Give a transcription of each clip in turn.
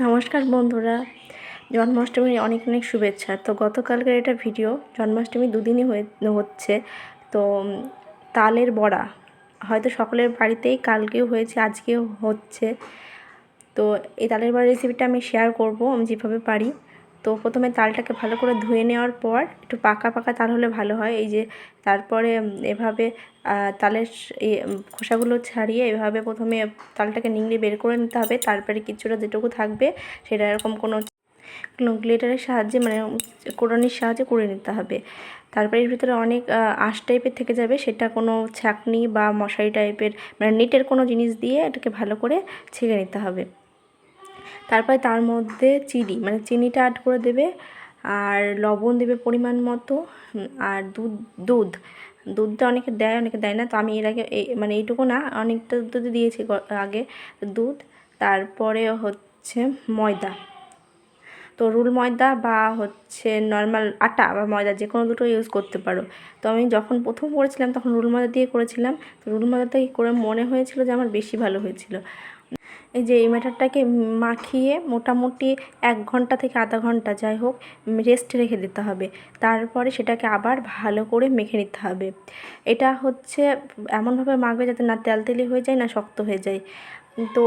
নমস্কার বন্ধুরা। জন্মাষ্টমীর অনেক অনেক শুভেচ্ছা। তো গতকালকের এটা ভিডিও, জন্মাষ্টমী দুদিনই হয়ে, হচ্ছে। তো তালের বড়া। হয়তো সকলের বাড়িতেই কালকেও হয়েছে, আজকেও হচ্ছে। তো এই তালের বড়া রেসিপিটা আমি শেয়ার করব, আমি যেভাবে পারি। তো প্রথমে তালটাকে ভালো করে ধুয়ে নেওয়ার পর একটু পাকা পাকা তাল হলে ভালো হয়। এই যে তারপরে এভাবে তালের খোসাগুলো ছাড়িয়ে এভাবে প্রথমে তালটাকে নিংড়ে বের করে নিতে হবে। তারপরে কিছুটা যেটুকু থাকবে সেটা এরকম কোনো গ্লেটারের সাহায্যে মানে কোড়ানির সাহায্যে করে নিতে হবে। তারপরে এর ভিতরে অনেক আঁশ টাইপের থেকে যাবে। সেটা কোনো ছাঁকনি বা মশারি টাইপের মানে নেটের কোনো জিনিস দিয়ে এটাকে ভালো করে ছেঁকে নিতে হবে। তারপরে তার মধ্যে চিনি মানে চিনিটা অ্যাড করে দেবে আর লবণ দেবে পরিমাণ মতো আর দুধ দুধ, দুধটা অনেকে দেয় অনেকে দেয় না, তো আমি এর আগে মানে এইটুকু না, অনেকটা দুধ দিয়েছি আগে দুধ, তারপরে হচ্ছে ময়দা, তো রুল ময়দা বা হচ্ছে নর্মাল আটা বা ময়দা যে কোনো দুটো ইউজ করতে পারো, তো আমি যখন প্রথম করেছিলাম তখন রুল ময়দা দিয়ে করেছিলাম, তো রুল ময়দাটা করে মনে হয়েছিল যে আমার বেশি ভালো হয়েছিল এই যে এই ম্যাটারটাকে মাখিয়ে মোটামুটি এক ঘণ্টা থেকে আধা ঘণ্টা যাই হোক রেস্ট রেখে দিতে হবে। তারপরে সেটাকে আবার ভালো করে মেখে নিতে হবে। এটা হচ্ছে, এমনভাবে মাখবে যাতে না তেলতেলি হয়ে যায়, না শক্ত হয়ে যায়। তো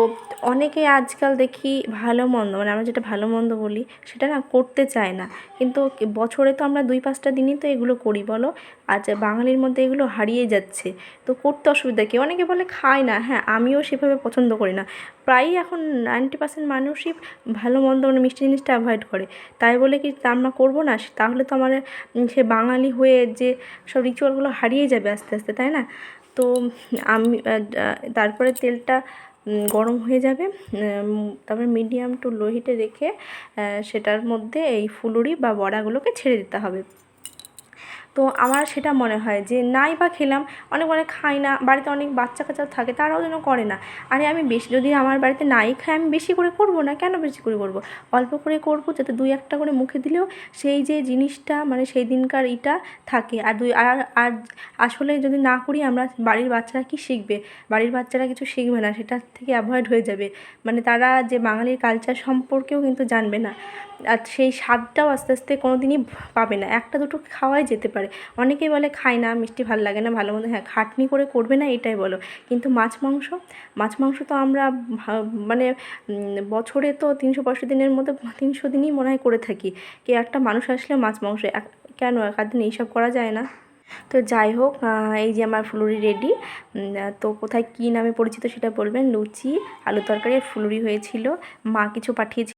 অনেকে আজকাল দেখি ভালো মন্দ মানে আমরা যেটা ভালো মন্দ বলি সেটা না করতে চায় না। কিন্তু বছরে তো আমরা দুই পাঁচটা দিনই তো এগুলো করি, বলো? আজ বাঙালির মধ্যে এগুলো হারিয়ে যাচ্ছে। তো করতে অসুবিধা কি? অনেকে বলে খায় না হ্যাঁ আমিও সেভাবে পছন্দ করি না। প্রায়ই এখন নাইনটি পার্সেন্ট মানুষই ভালো মন্দ মানে মিষ্টি জিনিসটা অ্যাভয়েড করে। তাই বলে কি আমরা করব না? তাহলে তো আমার সে বাঙালি হয়ে যে সব রিচুয়ালগুলো হারিয়ে যাবে আস্তে আস্তে, তাই না? তো আমি তারপরে তেলটা গরম হয়ে যাবে। তারপরে মিডিয়াম টু লো হিটে রেখে সেটার মধ্যে এই ফুলুরি বা বড়াগুলোকে ছেড়ে দিতে হবে। তো আমার সেটা মনে হয় যে নাই বা খেলাম, অনেক অনেক খাই না, বাড়িতে অনেক বাচ্চা কাচ্চা থাকে, তারাও যেন করে না। আরে আমি বেশি, যদি আমার বাড়িতে নাই খাই, আমি বেশি করে করব না? কেন বেশি করে করব? অল্প করে করব যাতে দুই একটা করে মুখে দিলেও সেই যে জিনিসটা মানে সেই দিনকার ইটা থাকে। আর দুই, আর আর আসলে যদি না করি, আমরা বাড়ির বাচ্চারা কি শিখবে? বাড়ির বাচ্চারা কিছু শিখবে না, সেটা থেকে অ্যাভয়েড হয়ে যাবে। মানে তারা যে বাঙালির কালচার সম্পর্কেও কিন্তু জানবে না। আর সেই স্বাদটাও আস্তে আস্তে কোনো দিনই পাবে না। একটা দুটো খাওয়াই যেতে পারে। অনেকেই বলে খায় না, মিষ্টি ভালো লাগে না, ভালো মন্দ হ্যাঁ খাটনি করে করবে না, এটাই বলো। কিন্তু মাছ মাংস মাছ মাংস তো আমরা মানে বছরে তো তিনশো পঁয়ষট্টি দিনের মধ্যে তিনশো দিনই মনে হয় করে থাকি। কে একটা মানুষ আসলে মাছ মাংস কেন এক দিন এইসব করা যায় না? তো যাই হোক এই যে আমার ফুলুরি রেডি। তো কোথায় কী নামে পরিচিত সেটা বলবেন? লুচি, আলু তরকারি ফুলুরি হয়েছিল। মা কিছু পাঠিয়েছিল